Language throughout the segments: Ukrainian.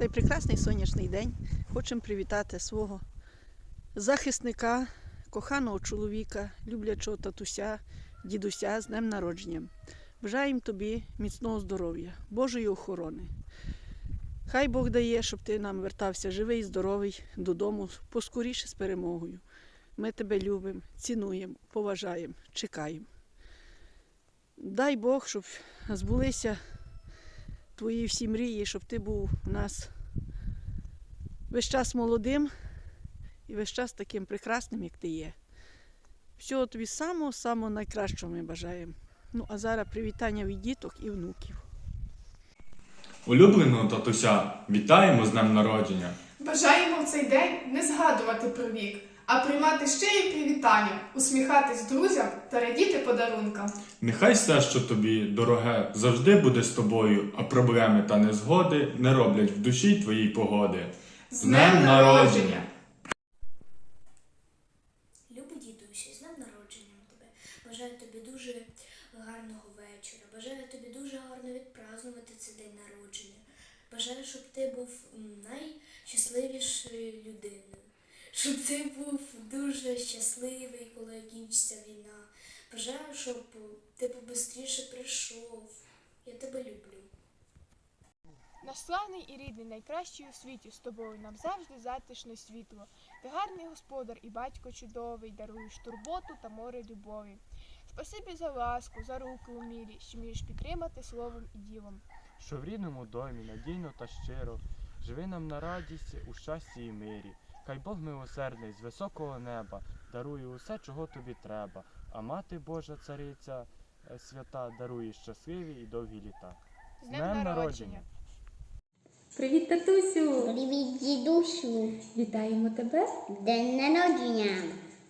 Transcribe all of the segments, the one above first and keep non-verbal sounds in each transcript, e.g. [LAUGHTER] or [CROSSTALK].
цей прекрасний сонячний день хочемо привітати свого захисника, коханого чоловіка, люблячого татуся, дідуся з днем народження. Бажаємо тобі міцного здоров'я, Божої охорони. Хай Бог дає, щоб ти нам вертався живий, здоровий додому, поскоріше з перемогою. Ми тебе любимо, цінуємо, поважаємо, чекаємо. Дай Бог, щоб збулися твої всі мрії, щоб ти був у нас весь час молодим і весь час таким прекрасним, як ти є. Всього тобі самого-самого найкращого ми бажаємо. Ну, а зараз привітання від діток і внуків. Улюбленого татуся вітаємо з днем народження. Бажаємо в цей день не згадувати про вік, а приймати щирі привітання, усміхатись друзям та радіти подарункам. Нехай все, що тобі дороге, завжди буде з тобою, а проблеми та незгоди не роблять в душі твоїй погоди. З днем народження! Любий дідусь, з днем народженням тебе. Бажаю тобі дуже гарного вечора. Бажаю тобі дуже гарно відпразнувати цей день народження. Бажаю, щоб ти був найщасливішою людиною. Щоб ти був дуже щасливий, коли кінчиться війна. Бажаю, щоб ти побистріше прийшов. Я тебе люблю. Наш славний і рідний, найкращий у світі з тобою нам завжди затишне світло. Ти гарний господар і батько чудовий, даруєш турботу та море любові. Спасибі за ласку, за руки у мірі, що вмієш підтримати словом і ділом. що в рідному домі надійно та щиро, живи нам на радість у щасті і мирі. Хай Бог милосердний з високого неба дарує усе, чого тобі треба, а мати Божа цариця е, свята дарує щасливі і довгі літа. З днем народження! Привіт, татусю! Привіт, дідусю! Вітаємо тебе! День народження!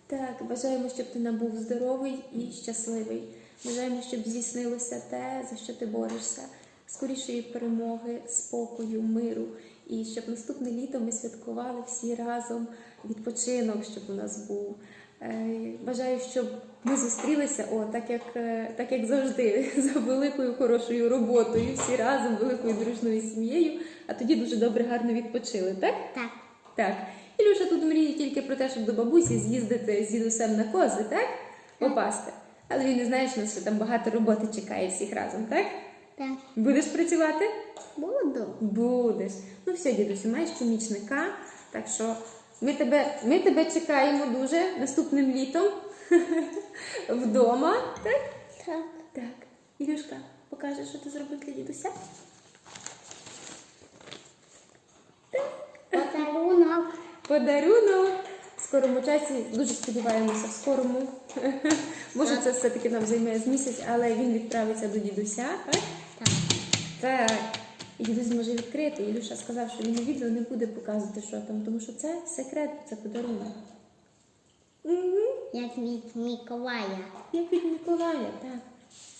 Так, бажаємо, щоб ти набув здоровий і щасливий. Бажаємо, щоб здійснилося те, за що ти борешся, скорішої перемоги, спокою, миру. І щоб наступне літо ми святкували всі разом відпочинок, щоб у нас був. Е, Бажаю, щоб ми зустрілися, о, так як, е, так як завжди, [LAUGHS] за великою хорошою роботою, всі разом, великою дружною сім'єю, а тоді дуже добре, гарно відпочили, так? Так. Так. Ілюша тут мріє тільки про те, щоб до бабусі з'їздити з дідусем на кози, так? Попасти. Але він не знає, що нас ще там багато роботи чекає всіх разом, так? Так. Будеш працювати? Буду. Будеш. Ну все, дідусю, маєш помічника. Так що ми тебе, ми тебе чекаємо дуже наступним літом [LAUGHS] вдома. Так? Так. Так. Ілюшка, покажеш, що ти зробив для дідуся? Подарунок. Подарунок. Скорому часі дуже сподіваємося, в скорому. [LAUGHS] Може, це все-таки нам займе з місяць, але він відправиться до дідуся, так? Так. Так. І дідусь зможе відкрити. Ілюша сказав, що він у відео не буде показувати, що там, тому що це секрет, це подарунок. Угу. Як від Миколая. Як від Миколая, так.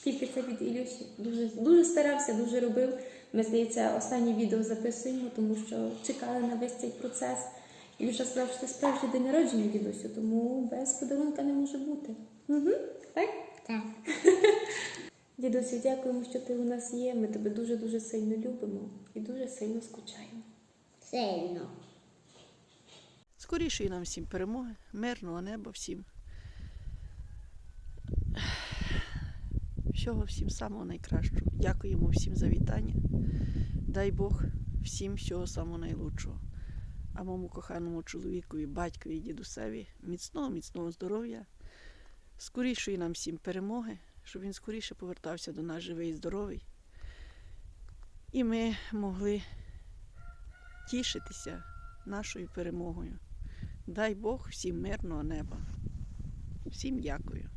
Тільки це від Ілюші. Дуже, дуже старався, дуже робив. Ми, здається, останнє відео записуємо, тому що чекали на весь цей процес. Сказав, що це справжній день народження дідусю, тому без подарунка не може бути. Угу. Так? Так. [LAUGHS] Дідусю, дякуємо, що ти у нас є. Ми тебе дуже-дуже сильно любимо і дуже сильно скучаємо. Сильно. Скорішої нам всім перемоги, мирного неба всім. Всього всім самого найкращого. Дякуємо всім за вітання. Дай Бог всім всього самого найлучшого. А моєму коханому чоловікові, батькові дідусеві міцного, міцного здоров'я, скорішої нам всім перемоги, щоб він скоріше повертався до нас живий і здоровий. І ми могли тішитися нашою перемогою. Дай Бог всім мирного неба. Всім дякую.